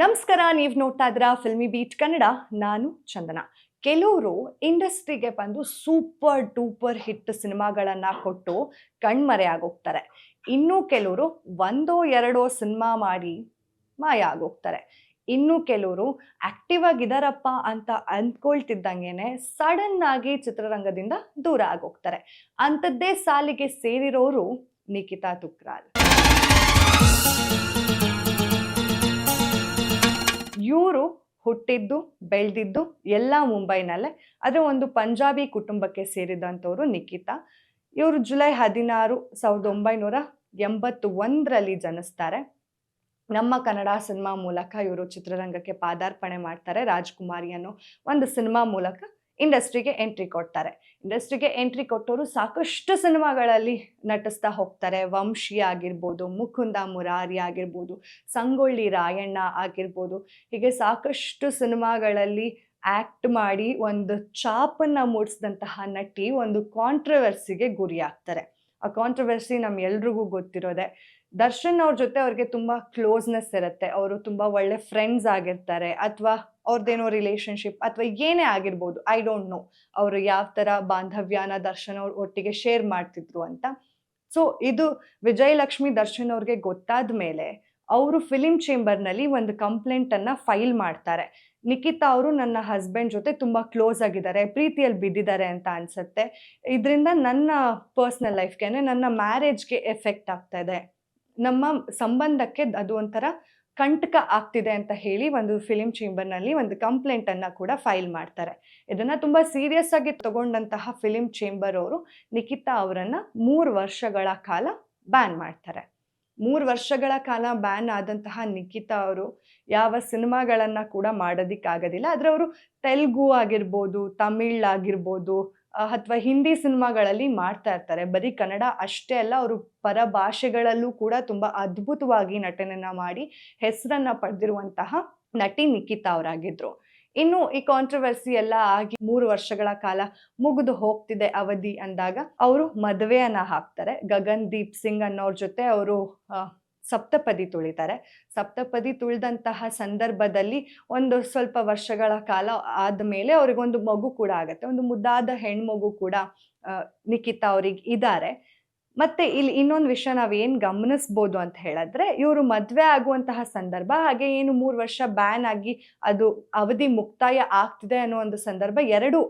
ನಮಸ್ಕಾರ, ನೀವು ನೋಡ್ತಾ ಇದ್ರ ಫಿಲ್ಮಿ ಬೀಟ್ ಕನ್ನಡ. ನಾನು ಚಂದನ. ಕೆಲವರು ಇಂಡಸ್ಟ್ರಿಗೆ ಬಂದು ಸೂಪರ್ ಡೂಪರ್ ಹಿಟ್ ಸಿನಿಮಾಗಳನ್ನ ಕೊಟ್ಟು ಕಣ್ಮರೆ ಆಗೋಗ್ತಾರೆ. ಇನ್ನು ಕೆಲವರು ಒಂದೋ ಎರಡೋ ಸಿನಿಮಾ ಮಾಡಿ ಮಾಯ ಆಗೋಗ್ತಾರೆ. ಇನ್ನು ಕೆಲವರು ಆಕ್ಟಿವ್ ಆಗಿದಾರಪ್ಪ ಅಂತ ಅಂದ್ಕೊಳ್ತಿದ್ದಂಗೆನೆ ಸಡನ್ ಆಗಿ ಚಿತ್ರರಂಗದಿಂದ ದೂರ ಆಗೋಗ್ತಾರೆ. ಅಂಥದ್ದೇ ಸಾಲಿಗೆ ಸೇರಿರೋರು ನಿಖಿತಾ ತುಕ್ರಾಲ್. ಇವರು ಹುಟ್ಟಿದ್ದು, ಬೆಳೆದಿದ್ದು ಎಲ್ಲ ಮುಂಬೈನಲ್ಲೇ. ಆದರೆ ಒಂದು ಪಂಜಾಬಿ ಕುಟುಂಬಕ್ಕೆ ಸೇರಿದಂಥವರು ನಿಖಿತಾ. ಇವರು ಜುಲೈ ಹದಿನಾರು ಸಾವಿರದ ಒಂಬೈನೂರ ಎಂಬತ್ತು ಒಂದರಲ್ಲಿ ಜನಿಸ್ತಾರೆ. ನಮ್ಮ ಕನ್ನಡ ಸಿನಿಮಾ ಮೂಲಕ ಇವರು ಚಿತ್ರರಂಗಕ್ಕೆ ಪಾದಾರ್ಪಣೆ ಮಾಡ್ತಾರೆ ರಾಜ್ಕುಮಾರಿಯನ್ನು ಒಂದು ಸಿನಿಮಾ ಮೂಲಕ. ಇಂಡಸ್ಟ್ರಿಗೆ ಎಂಟ್ರಿ ಕೊಡ್ತಾರೆ. ಇಂಡಸ್ಟ್ರಿಗೆ ಎಂಟ್ರಿ ಕೊಟ್ಟವರು ಸಾಕಷ್ಟು ಸಿನಿಮಾಗಳಲ್ಲಿ ನಟಿಸ್ತಾ ಹೋಗ್ತಾರೆ. ವಂಶಿ ಆಗಿರ್ಬೋದು, ಮುಕುಂದ ಮುರಾರಿ ಆಗಿರ್ಬೋದು, ಸಂಗೊಳ್ಳಿ ರಾಯಣ್ಣ ಆಗಿರ್ಬೋದು. ಹೀಗೆ ಸಾಕಷ್ಟು ಸಿನಿಮಾಗಳಲ್ಲಿ ಆ್ಯಕ್ಟ್ ಮಾಡಿ ಒಂದು ಚಾಪನ್ನು ಮೂಡಿಸಿದಂತಹ ನಟಿ ಒಂದು ಕಾಂಟ್ರವರ್ಸಿಗೆ ಗುರಿಯಾಗ್ತಾರೆ. ಆ ಕಾಂಟ್ರವರ್ಸಿ ನಮ್ಮ ಎಲ್ರಿಗೂ ಗೊತ್ತಿರೋದೆ, ದರ್ಶನ್ ಅವ್ರ ಜೊತೆ ಅವ್ರಿಗೆ ತುಂಬ ಕ್ಲೋಸ್ನೆಸ್ ಇರುತ್ತೆ. ಅವರು ತುಂಬ ಒಳ್ಳೆ ಫ್ರೆಂಡ್ಸ್ ಆಗಿರ್ತಾರೆ. ಅಥವಾ ಅವ್ರದ್ದೇನೋ ರಿಲೇಶನ್ಶಿಪ್ ಅಥವಾ ಏನೇ ಆಗಿರ್ಬೋದು ಐ ಡೋಂಟ್ ನೋ ಅವರು ಯಾವ ಥರ ಬಾಂಧವ್ಯನ, ದರ್ಶನ್ ಅವ್ರ ಒಟ್ಟಿಗೆ ಶೇರ್ ಮಾಡ್ತಿದ್ರು ಅಂತ. ಸೊ ಇದು ವಿಜಯಲಕ್ಷ್ಮಿ ದರ್ಶನ್ ಅವ್ರಿಗೆ ಗೊತ್ತಾದ ಮೇಲೆ ಅವರು ಫಿಲಿಮ್ ಚೇಂಬರ್ನಲ್ಲಿ ಒಂದು ಕಂಪ್ಲೇಂಟನ್ನು ಫೈಲ್ ಮಾಡ್ತಾರೆ. ನಿಖಿತಾ ಅವರು ನನ್ನ ಹಸ್ಬೆಂಡ್ ಜೊತೆ ತುಂಬ ಕ್ಲೋಸ್ ಆಗಿದ್ದಾರೆ, ಪ್ರೀತಿಯಲ್ಲಿ ಬಿದ್ದಿದ್ದಾರೆ ಅಂತ ಅನಿಸುತ್ತೆ. ಇದರಿಂದ ನನ್ನ ಪರ್ಸ್ನಲ್ ಲೈಫ್ಗೆ ನನ್ನ ಮ್ಯಾರೇಜ್ಗೆ ಎಫೆಕ್ಟ್ ಆಗ್ತಾ ಇದೆ. ನಮ್ಮ ಸಂಬಂಧಕ್ಕೆ ಅದು ಒಂಥರ ಕಂಟಕ ಆಗ್ತಿದೆ ಅಂತ ಹೇಳಿ ಒಂದು ಫಿಲಿಂ ಚೇಂಬರ್ನಲ್ಲಿ ಒಂದು ಕಂಪ್ಲೇಂಟನ್ನು ಕೂಡ ಫೈಲ್ ಮಾಡ್ತಾರೆ. ಇದನ್ನು ತುಂಬ ಸೀರಿಯಸ್ ಆಗಿ ತಗೊಂಡಂತಹ ಫಿಲಿಂ ಚೇಂಬರ್ ಅವರು ನಿಖಿತಾ ಅವರನ್ನು ಮೂರು ವರ್ಷಗಳ ಕಾಲ ಬ್ಯಾನ್ ಮಾಡ್ತಾರೆ. ಮೂರು ವರ್ಷಗಳ ಕಾಲ ಬ್ಯಾನ್ ಆದಂತಹ ನಿಖಿತಾ ಅವರು ಯಾವ ಸಿನಿಮಾಗಳನ್ನು ಕೂಡ ಮಾಡೋದಕ್ಕಾಗೋದಿಲ್ಲ. ಆದರೆ ಅವರು ತೆಲುಗು ಆಗಿರ್ಬೋದು, ತಮಿಳ್ ಆಗಿರ್ಬೋದು ಅಥವಾ ಹಿಂದಿ ಸಿನಿಮಾಗಳಲ್ಲಿ ಮಾಡ್ತಾ ಇರ್ತಾರೆ. ಬರೀ ಕನ್ನಡ ಅಷ್ಟೇ ಅಲ್ಲ, ಅವರು ಪರ ಭಾಷೆಗಳಲ್ಲೂ ಕೂಡ ತುಂಬ ಅದ್ಭುತವಾಗಿ ನಟನೆಯನ್ನು ಮಾಡಿ ಹೆಸರನ್ನು ಪಡೆದಿರುವಂತಹ ನಟಿ ನಿಖಿತಾ ಅವರಾಗಿದ್ರು. ಇನ್ನು ಈ ಕಾಂಟ್ರವರ್ಸಿ ಎಲ್ಲ ಆಗಿ ಮೂರು ವರ್ಷಗಳ ಕಾಲ ಮುಗಿದು ಹೋಗ್ತಿದೆ ಅವಧಿ ಅಂದಾಗ, ಅವರು ಮದುವೆಯನ್ನ ಹಾಕ್ತಾರೆ. ಗಗನ್ ದೀಪ್ ಸಿಂಗ್ ಅನ್ನೋರ ಜೊತೆ ಅವರು ಸಪ್ತಪದಿ ತುಳಿತಾರೆ. ಸಪ್ತಪದಿ ತುಳಿದಂತಹ ಸಂದರ್ಭದಲ್ಲಿ ಒಂದು ಸ್ವಲ್ಪ ವರ್ಷಗಳ ಕಾಲ ಆದಮೇಲೆ ಅವ್ರಿಗೊಂದು ಮಗು ಕೂಡ ಆಗುತ್ತೆ. ಒಂದು ಮುದ್ದಾದ ಹೆಣ್ಮಗು ಕೂಡ ನಿಖಿತಾ ಅವ್ರಿಗೆ ಇದ್ದಾರೆ ಮತ್ತೆ ಇಲ್ಲಿ ಇನ್ನೊಂದು ವಿಷಯ ನಾವು ಏನು ಗಮನಿಸ್ಬೋದು ಅಂತ ಹೇಳಿದ್ರೆ, ಇವರು ಮದುವೆ ಆಗುವಂತಹ ಸಂದರ್ಭ, ಹಾಗೆ ಏನು ಮೂರು ವರ್ಷ ಬ್ಯಾನ್ ಆಗಿ ಅದು ಅವಧಿ ಮುಕ್ತಾಯ ಆಗ್ತಿದೆ ಅನ್ನೋ ಒಂದು ಸಂದರ್ಭ ಎರಡು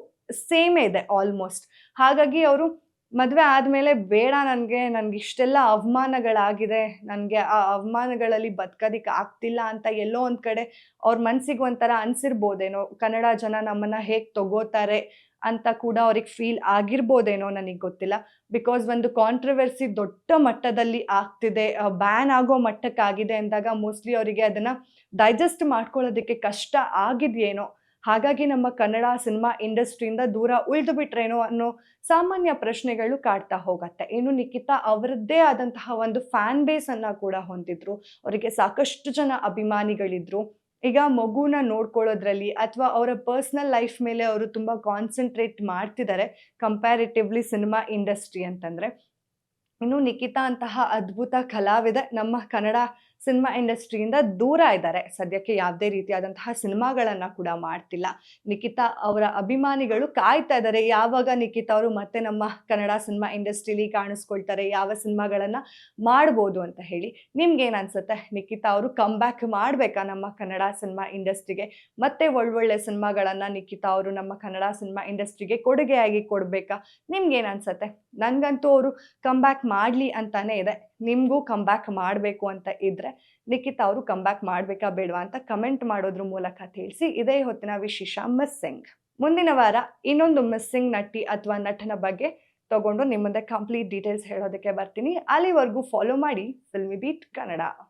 ಸೇಮ್ ಇದೆ ಆಲ್ಮೋಸ್ಟ್ ಹಾಗಾಗಿ ಅವರು ಮದುವೆ ಆದಮೇಲೆ ಬೇಡ ನನಗೆ ನನಗೆ ಇಷ್ಟೆಲ್ಲ ಅವಮಾನಗಳಾಗಿದೆ, ನನಗೆ ಆ ಅವಮಾನಗಳಲ್ಲಿ ಬದುಕೋದಿಕ್ಕೆ ಆಗ್ತಿಲ್ಲ ಅಂತ ಎಲ್ಲೋ ಒಂದು ಕಡೆ ಅವ್ರ ಮನಸ್ಸಿಗೆ ಒಂಥರ ಅನಿಸಿರ್ಬೋದೇನೋ, ಕನ್ನಡ ಜನ ನಮ್ಮನ್ನು ಹೇಗೆ ತಗೋತಾರೆ ಅಂತ ಕೂಡ ಅವ್ರಿಗೆ ಫೀಲ್ ಆಗಿರ್ಬೋದೇನೋ ನನಗೆ ಗೊತ್ತಿಲ್ಲ. ಬಿಕಾಸ್ ಒಂದು ಕಾಂಟ್ರವರ್ಸಿ ದೊಡ್ಡ ಮಟ್ಟದಲ್ಲಿ ಆಗ್ತಿದೆ ಬ್ಯಾನ್ ಆಗೋ ಮಟ್ಟಕ್ಕಾಗಿದೆ ಅಂದಾಗ ಮೋಸ್ಟ್ಲಿ ಅವರಿಗೆ ಅದನ್ನು ಡೈಜೆಸ್ಟ್ ಮಾಡ್ಕೊಳ್ಳೋದಕ್ಕೆ ಕಷ್ಟ ಆಗಿದೆಯೇನೋ ಹಾಗಾಗಿ ನಮ್ಮ ಕನ್ನಡ ಸಿನಿಮಾ ಇಂಡಸ್ಟ್ರಿಯಿಂದ ದೂರ ಉಳಿದು ಬಿಟ್ರೇನೋ ಅನ್ನೋ ಸಾಮಾನ್ಯ ಪ್ರಶ್ನೆಗಳು ಕಾಡ್ತಾ ಹೋಗತ್ತೆ. ಇನ್ನು ನಿಖಿತಾ ಅವರದ್ದೇ ಆದಂತಹ ಒಂದು ಫ್ಯಾನ್ ಬೇಸ್ ಅನ್ನ ಕೂಡ ಹೊಂದಿದ್ರು. ಅವರಿಗೆ ಸಾಕಷ್ಟು ಜನ ಅಭಿಮಾನಿಗಳಿದ್ರು. ಈಗ ಮಗುನ ನೋಡ್ಕೊಳ್ಳೋದ್ರಲ್ಲಿ ಅಥವಾ ಅವರ ಪರ್ಸ್ನಲ್ ಲೈಫ್ ಮೇಲೆ ಅವರು ತುಂಬ ಕಾನ್ಸಂಟ್ರೇಟ್ ಮಾಡ್ತಿದ್ದಾರೆ ಕಂಪ್ಯಾರಿಟಿವ್ಲಿ ಸಿನಿಮಾ ಇಂಡಸ್ಟ್ರಿ ಅಂತಂದರೆ. ಇನ್ನು ನಿಖಿತಾ ಅಂತಹ ಅದ್ಭುತ ಕಲಾವಿದ ನಮ್ಮ ಕನ್ನಡ ಸಿನಿಮಾ ಇಂಡಸ್ಟ್ರಿಯಿಂದ ದೂರ ಇದ್ದಾರೆ. ಸದ್ಯಕ್ಕೆ ಯಾವುದೇ ರೀತಿಯಾದಂತಹ ಸಿನಿಮಾಗಳನ್ನು ಕೂಡ ಮಾಡ್ತಿಲ್ಲ. ನಿಖಿತಾ ಅವರ ಅಭಿಮಾನಿಗಳು ಕಾಯ್ತಾ ಇದ್ದಾರೆ. ಯಾವಾಗ ನಿಖಿತಾ ಅವರು ಮತ್ತೆ ನಮ್ಮ ಕನ್ನಡ ಸಿನಿಮಾ ಇಂಡಸ್ಟ್ರಿಲಿ ಕಾಣಿಸ್ಕೊಳ್ತಾರೆ, ಯಾವ ಸಿನಿಮಾಗಳನ್ನು ಮಾಡ್ಬೋದು ಅಂತ ಹೇಳಿ ನಿಮ್ಗೇನು ಅನ್ಸುತ್ತೆ? ನಿಖಿತಾ ಅವರು ಕಮ್ ಬ್ಯಾಕ್ ಮಾಡಬೇಕಾ ನಮ್ಮ ಕನ್ನಡ ಸಿನಿಮಾ ಇಂಡಸ್ಟ್ರಿಗೆ? ಮತ್ತೆ ಒಳ್ಳೊಳ್ಳೆ ಸಿನಿಮಾಗಳನ್ನು ನಿಖಿತಾ ಅವರು ನಮ್ಮ ಕನ್ನಡ ಸಿನಿಮಾ ಇಂಡಸ್ಟ್ರಿಗೆ ಕೊಡುಗೆಯಾಗಿ ಕೊಡಬೇಕಾ? ನಿಮ್ಗೇನು ಅನ್ಸುತ್ತೆ? ನನಗಂತೂ ಅವರು ಕಮ್ ಬ್ಯಾಕ್ ಮಾಡಲಿ ಅಂತಾನೆ ಇದೆ. ನಿಮಗೂ ಕಮ್ ಬ್ಯಾಕ್ ಮಾಡಬೇಕು ಅಂತ ಇದ್ರೆ ನಿಖಿತ್ ಅವರು ಕಮ್ ಬ್ಯಾಕ್ ಮಾಡಬೇಕಾ ಬೇಡವಾ ಅಂತ ಕಮೆಂಟ್ ಮಾಡೋದ್ರ ಮೂಲಕ ತಿಳಿಸಿ. ಇದೇ ಹೊತ್ತಿನ ವಿಶೇಷ ಮಿಸ್ಸಿಂಗ್ ಮುಂದಿನ ವಾರ ಇನ್ನೊಂದು ಮಿಸ್ಸಿಂಗ್ ನಟಿ ಅಥವಾ ನಟನ ಬಗ್ಗೆ ತಗೊಂಡು ನಿಮ್ಮ ಮುಂದೆ ಕಂಪ್ಲೀಟ್ ಡೀಟೇಲ್ಸ್ ಹೇಳೋದಕ್ಕೆ ಬರ್ತೀನಿ. ಅಲ್ಲಿವರೆಗೂ ಫಾಲೋ ಮಾಡಿ ಫಿಲ್ಮಿ ಬೀಟ್ ಕನ್ನಡ